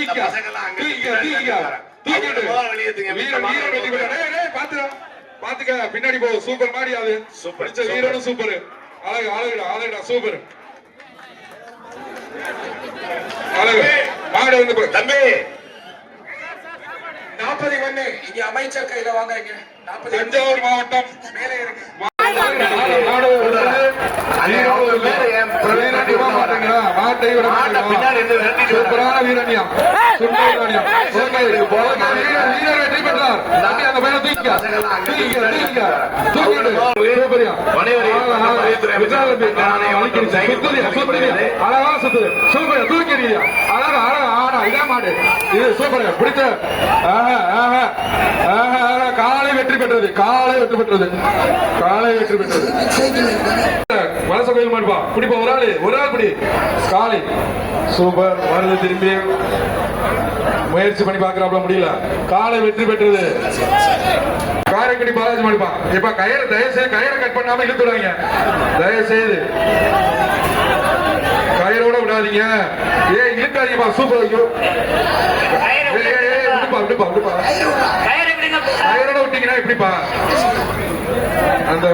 பின்னாடி. பாத்துக்க போ. சூப்பர் மாடி அது. சூப்பர், பிடிச்ச சூப்பர். வீரனும் சூப்பர் அழகு அழகுடா அழகுடா சூப்பர் அழகு மாடு வந்து தம்பி. நாற்பது மண்ணு. இங்க அமைச்சர் கையில வாங்க நாற்பது தஞ்சாவூர் மாவட்டம் மேலே இருக்கு அங்கே ஒரு பேர் என் பின்னாடி விட மாட்டேங்கிறா. மாட்டை விட. பின்னாடி. சூப்பரான வீரன்யா. சுண்ட வீரன்யா. ஓகே. வீரர் வெற்றி பெற்றார். அந்த பையனை தூக்கிக்க. தூக்கிக்க, தூக்கிக்க. தூக்கிடு. சூப்பர்யா. அழகா. சூப்பர். அழகா, அழகா. மாடு. இது சூப்பர். காலை வெற்றி பெற்றது காலை வெற்றி பெற்றது காலை வெற்றி பெற்றது மனச கோயில் மாடுப்பா பிடிப்பா ஒரு ஆளு ஒரு ஆள் பிடி காலை சூப்பர். வருது திரும்பி. முயற்சி பண்ணி பாக்குறாப்ல முடியல. காலை வெற்றி பெற்றது. காரைக்குடி பாலாஜி மாடுப்பா இப்ப கயிறு தயவு செய்து கயிறை கட் பண்ணாம இழுத்து விடாதீங்க. தயவு செய்து கயிறோட விடாதீங்க. ஏ இழுக்காதீங்கப்பா சூப்பர். ஐயோ. விடுப்பா விடுப்பா விடுப்பா. கயிறோட விட்டீங்கன்னா எப்படிப்பா? அந்த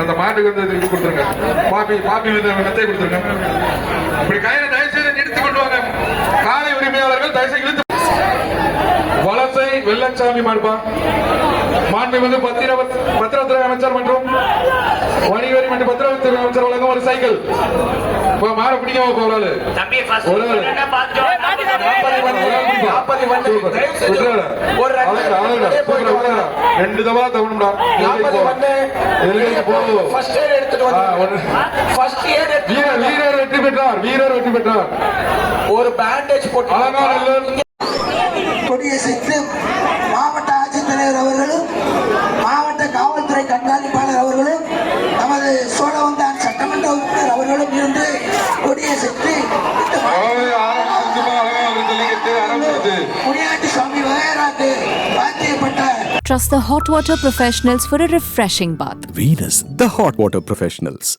அந்த மாட்டுக்கு வந்து இது கொடுத்துருங்க. பாப்பி பாப்பி வந்து மெத்தை கொடுத்துருங்க. இப்படி கயிறை தயவு செய்து நிறுத்தி கொண்டு வாங்க. காலை உரிமையாளர்கள் தயவு செய்து இழுத்து. வலசை வெள்ளச்சாமி மாடுப்பா மாண்பு வந்து பத்திர பத்திரத்துறை அமைச்சர் மற்றும் வணிகவரி மற்றும் பத்திரத்துறை அமைச்சர் வழங்கும் ஒரு சைக்கிள். இப்ப மாற பிடிக்காம போற ஆளு தம்பி ஃபர்ஸ்ட் ஒரு ரெண்டு ரெண்டு தவா தவணும்டா. வீரர் வீரர் வெற்றி பெற்றார். வீரர் வெற்றி பெற்றார். ஒரு பேண்டேஜ் போட்டு கொடியசைத்து மாவட்ட ஆட்சித்தலைவர் அவர்களும் மாவட்ட காவல்துறை கண்காணிப்பாளர் அவர்களும் நமது சோழவந்தான் சட்டமன்ற உறுப்பினர் அவர்களும் இருந்து கொடியசைத்து Trust the hot water professionals for a refreshing bath. Venus, the hot water professionals.